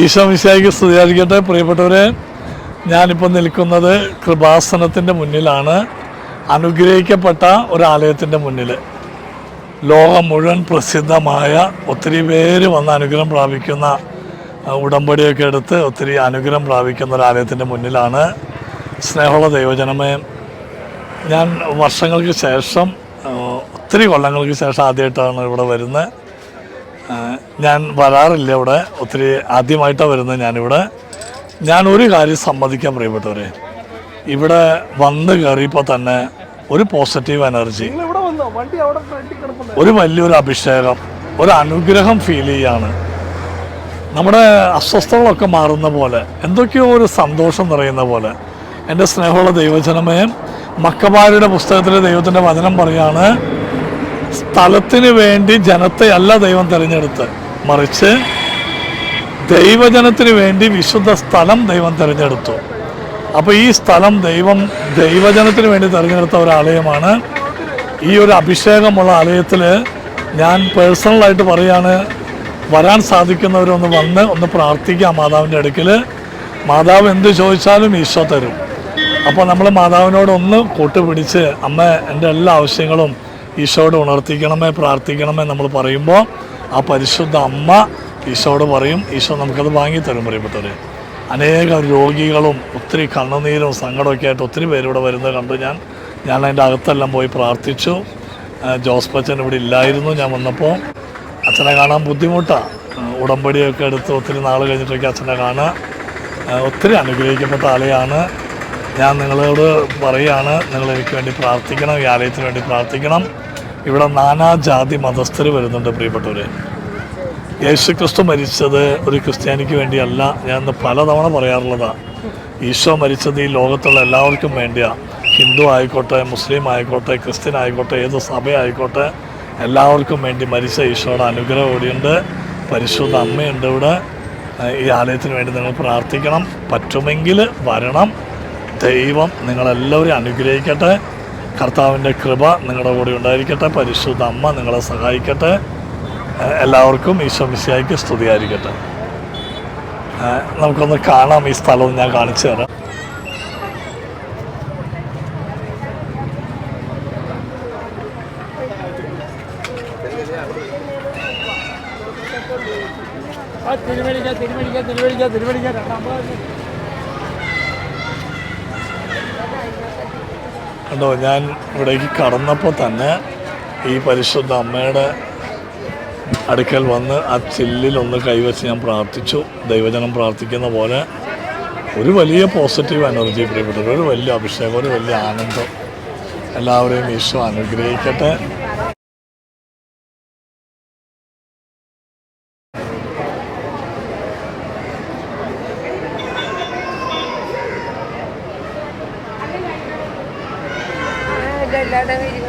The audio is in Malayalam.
ഈശോ മിശായിക്ക് സ്തുതിയായിരിക്കട്ടെ. പ്രിയപ്പെട്ടവരെ ഞാനിപ്പോൾ നിൽക്കുന്നത് കൃപാസനത്തിന്റെ മുന്നിലാണ്. അനുഗ്രഹിക്കപ്പെട്ട ഒരാലയത്തിന്റെ മുന്നിൽ. ലോകം മുഴുവൻ പ്രസിദ്ധമായ ഒത്തിരി പേര് വന്ന് അനുഗ്രഹം പ്രാപിക്കുന്ന ഉടമ്പടിയൊക്കെ എടുത്ത് ഒത്തിരി അനുഗ്രഹം പ്രാപിക്കുന്ന ഒരാലയത്തിന്റെ മുന്നിലാണ്. സ്നേഹമുള്ള ദൈവജനമേ ഞാൻ വർഷങ്ങൾക്ക് ശേഷം ഒത്തിരി കൊല്ലങ്ങൾക്ക് ശേഷം ആദ്യമായിട്ടാണ് ഇവിടെ വരുന്നത്. ഞാൻ വരാറില്ല ഇവിടെ. ഒത്തിരി ആദ്യമായിട്ടാണ് വരുന്നത് ഞാനിവിടെ. ഞാൻ ഒരു കാര്യം സമ്മതിക്കാൻ പ്രിയപ്പെട്ടവരെ. ഇവിടെ വന്ന് കയറിയപ്പോൾ തന്നെ ഒരു പോസിറ്റീവ് എനർജി ഒരു വലിയൊരു അഭിഷേകം ഒരു അനുഗ്രഹം ഫീൽ ചെയ്യാണ്. നമ്മുടെ അസ്വസ്ഥതകളൊക്കെ മാറുന്ന പോലെ എന്തൊക്കെയോ ഒരു സന്തോഷം നിറയുന്ന പോലെ. എന്റെ സ്നേഹമുള്ള ദൈവജനമേ മക്കമാരുടെ പുസ്തകത്തിലെ ദൈവത്തിന്റെ വചനം പറയാണ് സ്ഥലത്തിന് വേണ്ടി ജനത്തെ അല്ല ദൈവം തിരഞ്ഞെടുത്ത്. മറിച്ച് ദൈവജനത്തിന് വേണ്ടി വിശുദ്ധ സ്ഥലം ദൈവം തിരഞ്ഞെടുത്തു. അപ്പോൾ ഈ സ്ഥലം ദൈവം ദൈവജനത്തിന് വേണ്ടി തിരഞ്ഞെടുത്ത ഒരു ആലയമാണ്. ഈ ഒരു അഭിഷേകമുള്ള ആലയത്തിൽ ഞാൻ പേഴ്സണലായിട്ട് പറയാണ് വരാൻ സാധിക്കുന്നവരൊന്ന് വന്ന് ഒന്ന് പ്രാർത്ഥിക്കാം മാതാവിന്റെ അടുക്കൽ മാതാവ് എന്ത് ചോദിച്ചാലും ഈശോ തരും. അപ്പോൾ നമ്മൾ മാതാവിനോടൊന്ന് കൂട്ടുപിടിച്ച് അമ്മ എന്റെ എല്ലാ ആവശ്യങ്ങളും ഈശോയോട് ഉണർത്തിക്കണമേ പ്രാർത്ഥിക്കണമേ നമ്മൾ പറയുമ്പോൾ ആ പരിശുദ്ധ അമ്മ ഈശോയോട് പറയും ഈശോ നമുക്കത് വാങ്ങിത്തരും പ്രിയപ്പെട്ടവർ അനേകം രോഗികളും ഒത്തിരി കണ്ണുനീരും സങ്കടമൊക്കെ ആയിട്ട് ഒത്തിരി പേരിവിടെ വരുന്നത് കണ്ട് ഞാൻ. ഞാൻ അതിന്റെ അകത്തെല്ലാം പോയി പ്രാർത്ഥിച്ചു. ആ, ജോസ് പച്ചൻ ഇവിടെ ഇല്ലായിരുന്നു ഞാൻ വന്നപ്പോൾ. അച്ഛനെ കാണാൻ ബുദ്ധിമുട്ടാണ് ഉടമ്പടിയൊക്കെ എടുത്ത് ഒത്തിരി നാൾ കഴിഞ്ഞിട്ടൊക്കെ അച്ഛനെ കാണുക ഒത്തിരി അനുഗ്രഹിക്കപ്പെട്ട ആലയാണ് ഞാൻ നിങ്ങളോട് പറയുകയാണ് നിങ്ങൾ എനിക്ക് വേണ്ടി പ്രാർത്ഥിക്കണം ഈ ആലയത്തിന് വേണ്ടി പ്രാർത്ഥിക്കണം. ഇവിടെ നാനാജാതി മതസ്ഥർ വരുന്നുണ്ട് പ്രിയപ്പെട്ടവരെ. യേശു ക്രിസ്തു മരിച്ചത് ഒരു ക്രിസ്ത്യാനിക്ക് വേണ്ടിയല്ല. ഞാൻ പലതവണ പറയാറുള്ളതാണ് ഈശോ മരിച്ചത് ഈ ലോകത്തുള്ള എല്ലാവർക്കും വേണ്ടിയാണ് ഹിന്ദു ആയിക്കോട്ടെ മുസ്ലിം ആയിക്കോട്ടെ ക്രിസ്ത്യൻ ആയിക്കോട്ടെ ഏത് സഭ ആയിക്കോട്ടെ എല്ലാവർക്കും വേണ്ടി മരിച്ച ഈശോയുടെ അനുഗ്രഹം ഇവിടെയുണ്ട് പരിശുദ്ധ അമ്മയുണ്ട് ഇവിടെ. ഈ ആലയത്തിന് വേണ്ടി നിങ്ങൾ പ്രാർത്ഥിക്കണം. പറ്റുമെങ്കിൽ വരണം. ദൈവം നിങ്ങളെല്ലാവരെയും അനുഗ്രഹിക്കട്ടെ. കർത്താവിന്റെ കൃപ നിങ്ങളുടെ കൂടെ ഉണ്ടായിരിക്കട്ടെ. പരിശുദ്ധ അമ്മ നിങ്ങളെ സഹായിക്കട്ടെ. എല്ലാവർക്കും ഈശോ മിശിയായിക്ക് സ്തുതിയായിരിക്കട്ടെ. നമുക്കൊന്ന് കാണാം ഈ സ്ഥലം ഞാൻ കാണിച്ചു തരാം. ആ തിരുമേനിക്ക തിരുമേനിക്ക തിരുമേനിക്ക കണ്ടോ ഞാൻ ഇവിടേക്ക് കടന്നപ്പോൾ തന്നെ ഈ പരിശുദ്ധ അമ്മയുടെ അടുക്കൽ വന്ന് ആ ചില്ലിൽ ഒന്ന് കൈവച്ച് ഞാൻ പ്രാർത്ഥിച്ചു. ദൈവജനം പ്രാർത്ഥിക്കുന്ന പോലെ ഒരു വലിയ പോസിറ്റീവ് എനർജി പ്രിയപ്പെട്ടത് ഒരു വലിയ അഭിഷേകം ഒരു വലിയ ആനന്ദം. എല്ലാവരെയും ഈശോ അനുഗ്രഹിക്കട്ടെ. കാണാം